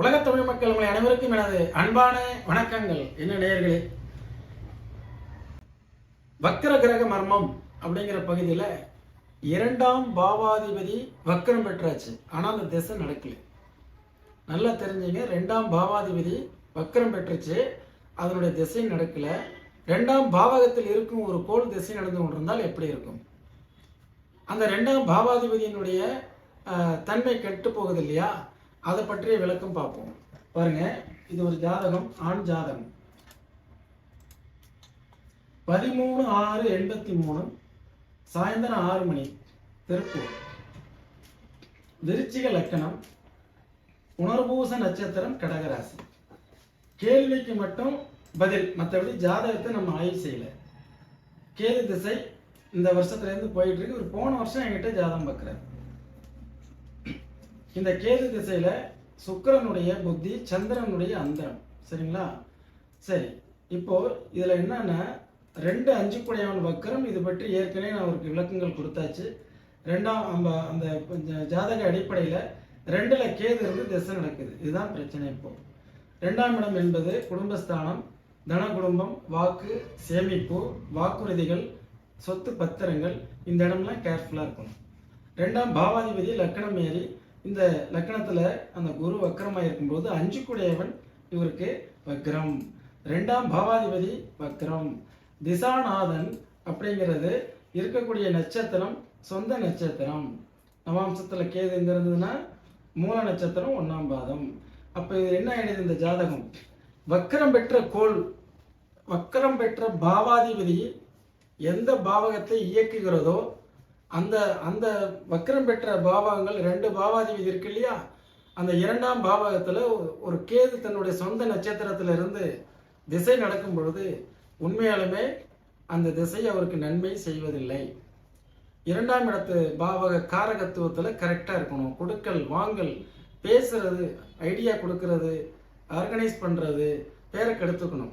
உலகத் தமிழ் மக்கள் உங்களை அனைவருக்கும் எனது அன்பான வணக்கங்கள். என்ன நேயர்களே? வக்கர கிரக மர்மம் அப்படிங்கிற பகுதியில் இரண்டாம் பாவாதிபதி வக்கரம் பெற்றாச்சு. ஆனால் அந்த திசை நடக்கல. நல்லா தெரிஞ்சுங்க. ரெண்டாம் பாவாதிபதி வக்கரம் பெற்றுச்சு. அதனுடைய திசை நடக்கல. ரெண்டாம் பாவகத்தில் இருக்கும் ஒரு கோல் திசை நடந்து கொண்டிருந்தால் எப்படி இருக்கும்? அந்த ரெண்டாம் பாவாதிபதியினுடைய அஹ், தன்மை கெட்டு போகுது இல்லையா? அதை பற்றிய விளக்கம் பார்ப்போம். பாருங்க இது ஒரு ஜாதகம் ஆண் ஜாதகம். பதிமூணு ஆறு எண்பத்தி மூணு சாயந்தரம் ஆறு மணி திருப்பூர். விருச்சிக லக்கணம் உணர்பூச நட்சத்திரம் கடகராசி. கேள்விக்கு மட்டும் பதில் மற்றபடி ஜாதகத்தை நம்ம ஆய்வு செய்யல. கேது திசை இந்த வருஷத்துல இருந்து போயிட்டு இருக்கு. ஒரு போன வருஷம் என்கிட்ட ஜாதகம் பார்க்குறாரு. இந்த கேது திசையில சுக்கரனுடைய புத்தி சந்திரனுடைய அந்தரம். சரிங்களா? சரி. இப்போ இதுல என்னன்னா ரெண்டு அஞ்சு குடையவன் வக்கரம் இது பற்றி ஏற்கனவே நான் அவருக்கு விளக்கங்கள் கொடுத்தாச்சு. ரெண்டாம் அந்த அந்த ஜாதக அடிப்படையில ரெண்டுல கேது இருந்து திசை நடக்குது. இதுதான் பிரச்சனை இப்போ. ரெண்டாம் இடம் என்பது குடும்பஸ்தானம் தன குடும்பம் வாக்கு சேமிப்பு வாக்குறுதிகள் சொத்து பத்திரங்கள். இந்த இடம்லாம் கேர்ஃபுல்லாக இருக்கணும். ரெண்டாம் பாவாதிபதி லக்கணம் ஏறி இந்த லக்கணத்துல அந்த குரு வக்கரமாக இருக்கும்போது அஞ்சு குடையவன் இவருக்கு வக்ரம். ரெண்டாம் பாவாதிபதி வக்ரம். திசாநாதன் அப்படிங்கிறது இருக்கக்கூடிய நட்சத்திரம் சொந்த நட்சத்திரம். நவாம்சத்துல கேது இருந்ததுன்னா மூல நட்சத்திரம் ஒன்றாம் பாதம். அப்ப இது என்ன ஆயிடுது இந்த ஜாதகம்? வக்கரம் பெற்ற கோள் வக்கரம் பெற்ற பாவாதிபதி எந்த பாவகத்தை இயக்குகிறதோ அந்த அந்த வக்கரம் பெற்ற பாவகங்கள் ரெண்டு பாவாதிபதி இருக்கு இல்லையா? அந்த இரண்டாம் பாவகத்தில் ஒரு- கேது தன்னுடைய சொந்த நட்சத்திரத்திலிருந்து திசை நடக்கும் பொழுது உண்மையாலுமே அந்த திசை அவருக்கு நன்மை செய்வதில்லை. இரண்டாம் இடத்து பாவக காரகத்துவத்தில் கரெக்டாக இருக்கணும். கொடுக்கல் வாங்கல் பேசுறது ஐடியா கொடுக்கறது ஆர்கனைஸ் பண்ணுறது பேரை கெடுத்துக்கணும்.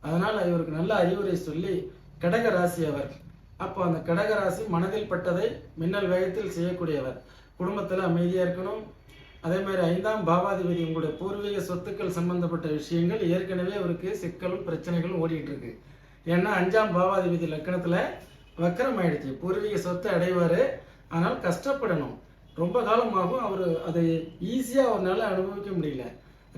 அதனால் இவருக்கு நல்ல அறிவுரை சொல்லி கடக ராசி அவர். அப்போ அந்த கடகராசி மனதில் பட்டதை மின்னல் வேகத்தில் செய்யக்கூடியவர். குடும்பத்தில் அமைதியாக இருக்கணும். அதே மாதிரி ஐந்தாம் பாவாதிபதி உங்களுடைய பூர்வீக சொத்துக்கள் சம்பந்தப்பட்ட விஷயங்கள் ஏற்கனவே அவருக்கு சிக்கலும் பிரச்சனைகளும் ஓடிட்டு இருக்கு. ஏன்னா அஞ்சாம் பாவாதிபதி லக்கணத்தில் வக்கரம் ஆயிடுச்சு. பூர்வீக சொத்தை அடைவார். ஆனால் கஷ்டப்படணும். ரொம்ப காலமாகும் அவர் அதை ஈஸியாக அவரால் அனுபவிக்க முடியல.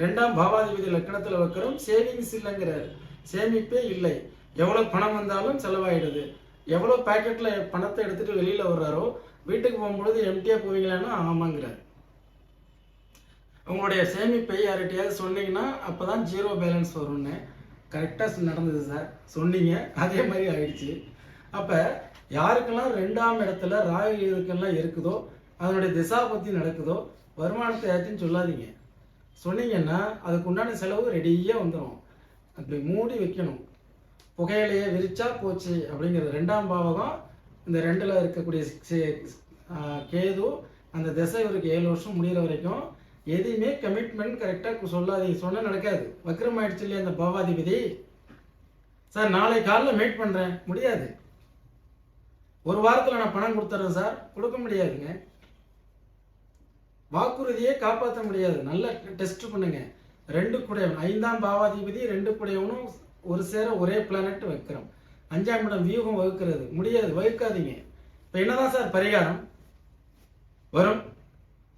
ரெண்டாம் பாவாதிபதி லக்கணத்தில் வக்கரம் சேவிங்ஸ் இல்லைங்கிறார். சேமிப்பே இல்லை. எவ்வளோ பணம் வந்தாலும் செலவாயிடுது. எவ்வளோ பேக்கெட்டில் பணத்தை எடுத்துகிட்டு வெளியில் வர்றாரோ வீட்டுக்கு போகும்பொழுது எம்டியாக போவீங்களான்னா ஆமாங்கிறார். உங்களுடைய சேமிப்பை யார்கிட்டயாவது சொன்னீங்கன்னா அப்பதான் ஜீரோ பேலன்ஸ் வரும்னு கரெக்டாக நடந்தது சார் சொன்னீங்க அதே மாதிரி ஆயிடுச்சு. அப்போ யாருக்கெல்லாம் ரெண்டாம் இடத்துல ராகு இதுக்கெல்லாம் இருக்குதோ அதனுடைய திசா பற்றி நடக்குதோ வருமானத்தை யாத்தையும் சொல்லாதீங்க. சொன்னீங்கன்னா அதுக்கு உண்டான செலவு ரெடியாக வந்துடும் அப்படி மூடி வைக்கணும். புகையிலையே விரிச்சா போச்சு அப்படிங்கிறது. ரெண்டாம் பாவகம் இந்த ரெண்டுல இருக்கக்கூடிய கேது அந்த திசை இவருக்கு ஏழு வருஷம் முடிகிற வரைக்கும் எதையுமே கமிட்மெண்ட் கரெக்டாக சொல்லாதீங்க சொன்னால் நடக்காது. வக்ரம் ஆயிடுச்சு இல்லையா அந்த பாவாதிபதி? சார் நாளை காலைல மீட் பண்ணுறேன் முடியாது. ஒரு வாரத்தில் நான் பணம் கொடுத்துட்றேன் சார். கொடுக்க முடியாதுங்க. வாக்குறுதியே காப்பாற்ற முடியாது. நல்லா டெஸ்ட் பண்ணுங்க. ரெண்டு குடையவன். ஐந்தாம் பாவாதிபதி ரெண்டு குடையவனும் ஒரு சேர ஒரே பிளானட் வைக்கிறோம். அஞ்சாம் இடம் வியூகம் வகுக்கிறது. முடியாது வகுக்காதீங்க. இப்போ என்னதான் சார் பரிகாரம்? வரும்.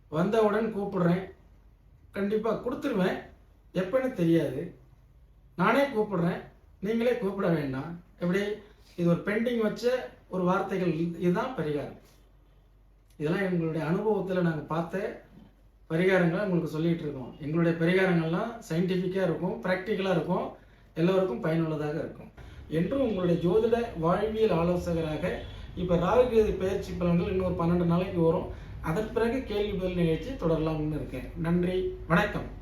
வந்தவுடன் கூப்பிடுறேன். கண்டிப்பா கொடுத்துருவேன். எப்பன்னு தெரியாது. நானே கூப்பிடுறேன். நீங்களே கூப்பிட வேண்டாம். எப்படி? இது ஒரு பெண்டிங் வச்ச ஒரு வார்த்தைகள். இது- இதுதான் பரிகாரம். இதெல்லாம் எங்களுடைய அனுபவத்தில் நாங்கள் பார்த்த பரிகாரங்களை உங்களுக்கு சொல்லிகிட்டு இருக்கோம். எங்களுடைய பரிகாரங்கள்லாம் சயின்டிஃபிக்காக இருக்கும் ப்ராக்டிக்கலாக இருக்கும். எல்லோருக்கும் பயனுள்ளதாக இருக்கும். என்றும் உங்களுடைய ஜோதிட வாழ்வியல் ஆலோசகராக இப்போ ராகுகேது பயிற்சி பலன்கள் இன்னொரு பன்னெண்டு நாளைக்கு வரும். அதன் பிறகு கேள்வி பதில் நிகழ்ச்சி தொடரலாம்னு இருக்கேன். நன்றி. வணக்கம்.